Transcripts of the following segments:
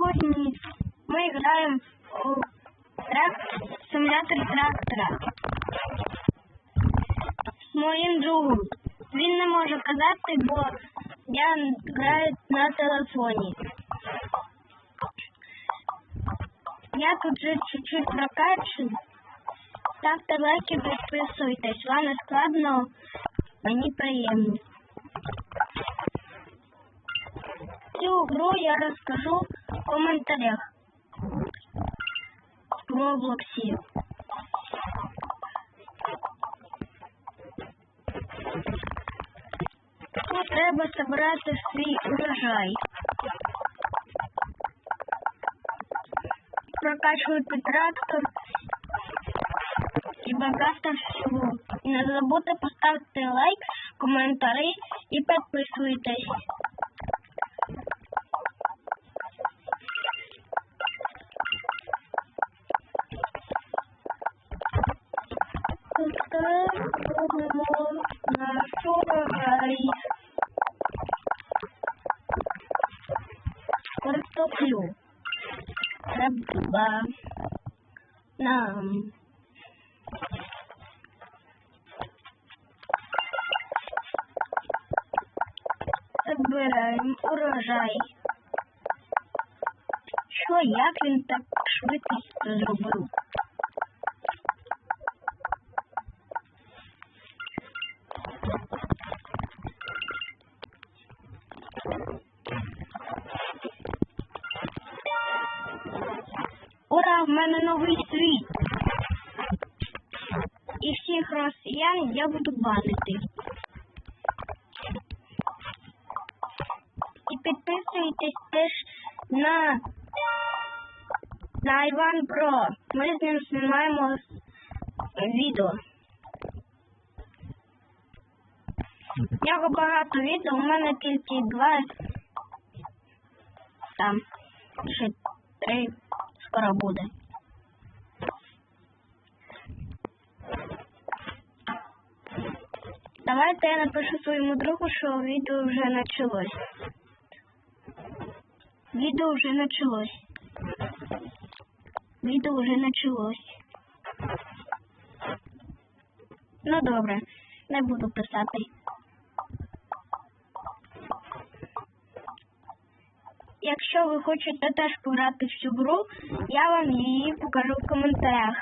Сьогодні ми граємо у трак... симулятор трактора з моїм другом. Він не може казати, бо я граю на телефоні. Я тут вже чуть-чуть прокачу. Ставте лайки, підписуйтесь. Вам не складно, мені приємно. Цю гру я розкажу коментарях в Роблоксі. Тут треба зібрати свій урожай. Прокачувати трактор і багато всього. Не забудьте поставити лайк, коментарі і підписуйтесь. Треба нам Збираємо урожай. Що, як він так швидко зробив? Ура, в мене новий світ. І всіх росіян я буду банити. І підписуйтесь теж на, на Іван Про. Ми з ним знімаємо відео. В нього багато відео, у мене тільки два. Там ще три скоро буде. Давайте я напишу своєму другу, що відео вже почалось. Відео вже почалось. Відео вже почалось. Ну добре, не буду писати. Якщо ви хочете теж пограти в цю гру, я вам її покажу в коментарях.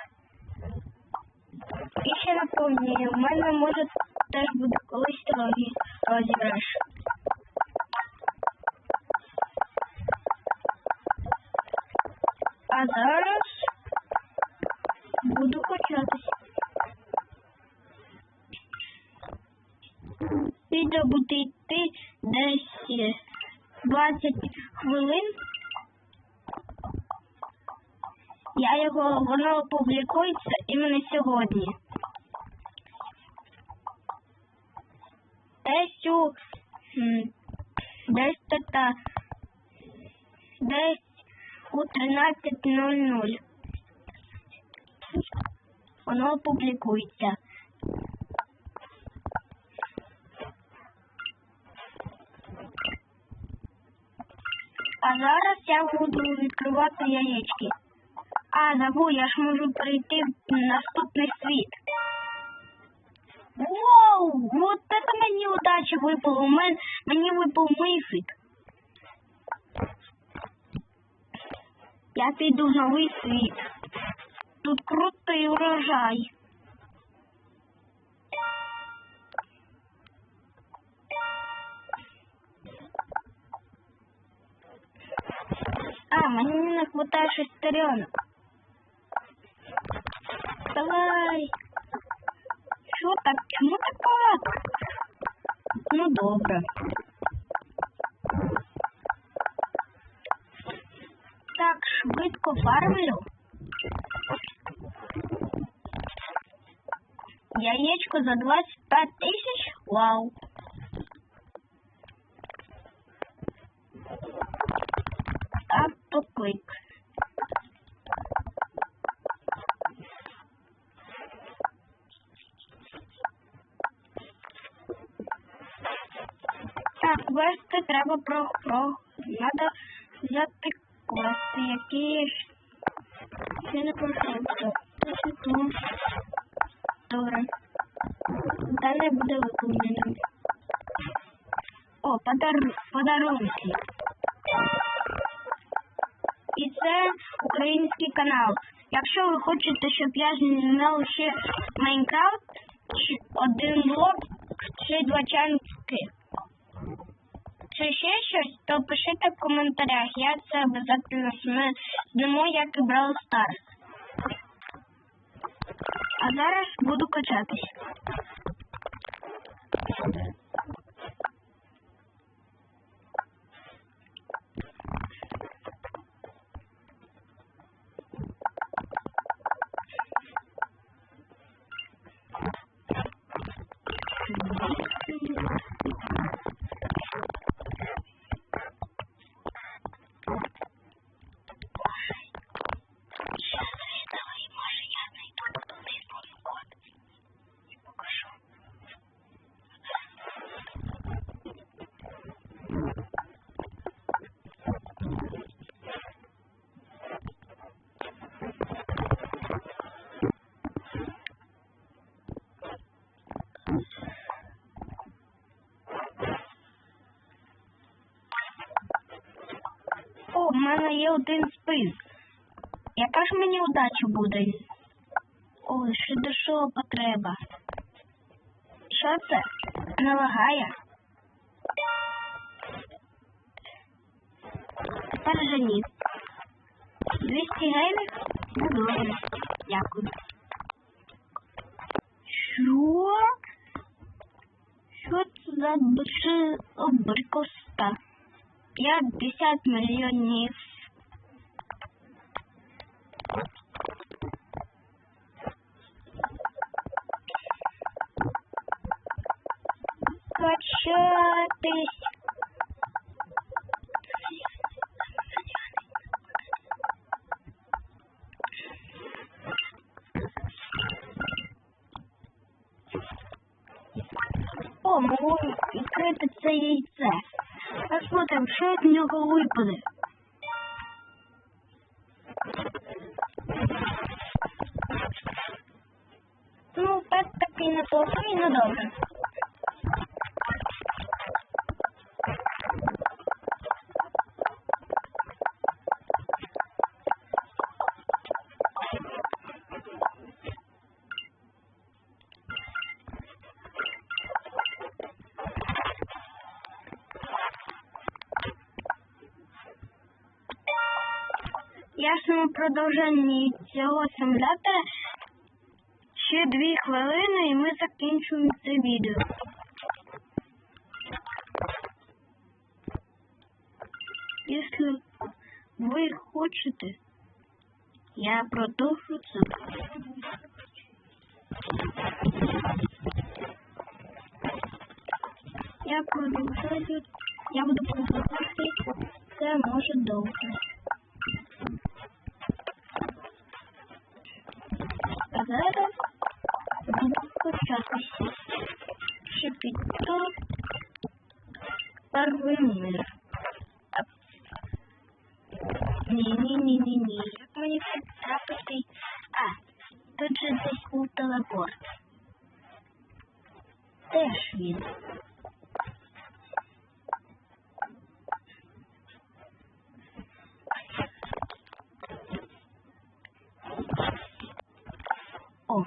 І ще напомнюю, в мене може теж буде колись розі- розіграш. А зараз буду початися. Відео буде йти десь е, 20 хвилин. Я його, воно опублікується іменно сьогодні. М, десь та десь у 13.00. Воно опублікується. А зараз я буду відкривати яєчки. А, забув, я ж можу прийти в наступний світ. Удача випало. У мен, мені випав мифик. Я піду в новий світ. Тут крутий урожай. А, мені не хватає шестеренок. Давай. Що так? Чому так багато? Ну добре. Так, швидко фармлю. Яєчко за 25 тисяч? Вау. Так, треба про, про. Надо взяти квести які. Я не пройшов. Це тут. Добре. Далі буде виконаним. О, подар... подарунки. І це український канал. Якщо ви хочете, щоб я знімав ще Майнкрафт, один блок, чи два чанки, чи ще щось, то пишіть в коментарях. Я це сме- зніму, як і Brawl Stars. А зараз буду качатись. О, в мене є один спис. Яка ж мені удача буде? Ой, ще дешева потреба. Що це? Не лагає? Тепер же ні. 200 гривень? Ну. Дякую. Що? Що це за обрикоста? 50 мільйонів. Качатись. О, можу відкрити це яйце. Посмотрим, что от него випаде. Ну, так такий не плохий, ну добре. Ясному продовженні цього симулятора ще дві хвилини і ми закінчуємо це відео. Якщо ви хочете, я продовжу це. Я продовжую, я буду продовжувати, це може довго. А зараз буду початися. Ще піду перший мир. Ні-ні-ні-ні-ні. Як мені це трапити? А, тут же десь був телепорт. Теж він. О.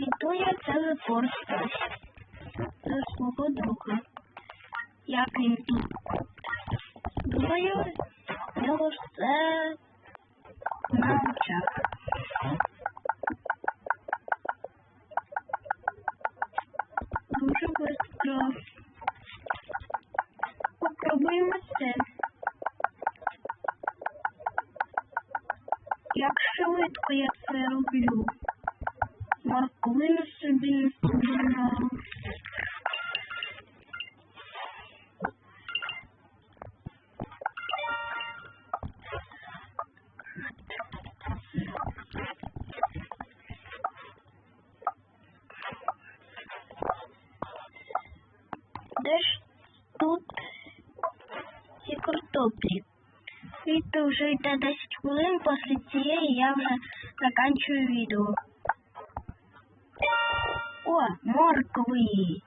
Піду я телепорт до свого друга. Як він тут? Думаю, його все на картоплі. І то вже йде 10 хвилин, після цієї я вже заканчую відео. О, моркви.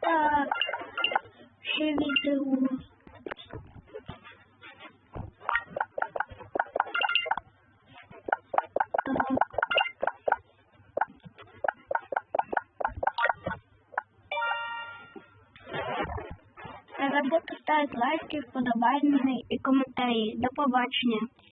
Так, ще відео. Лайки, вподобайки і коментарі. До побачення.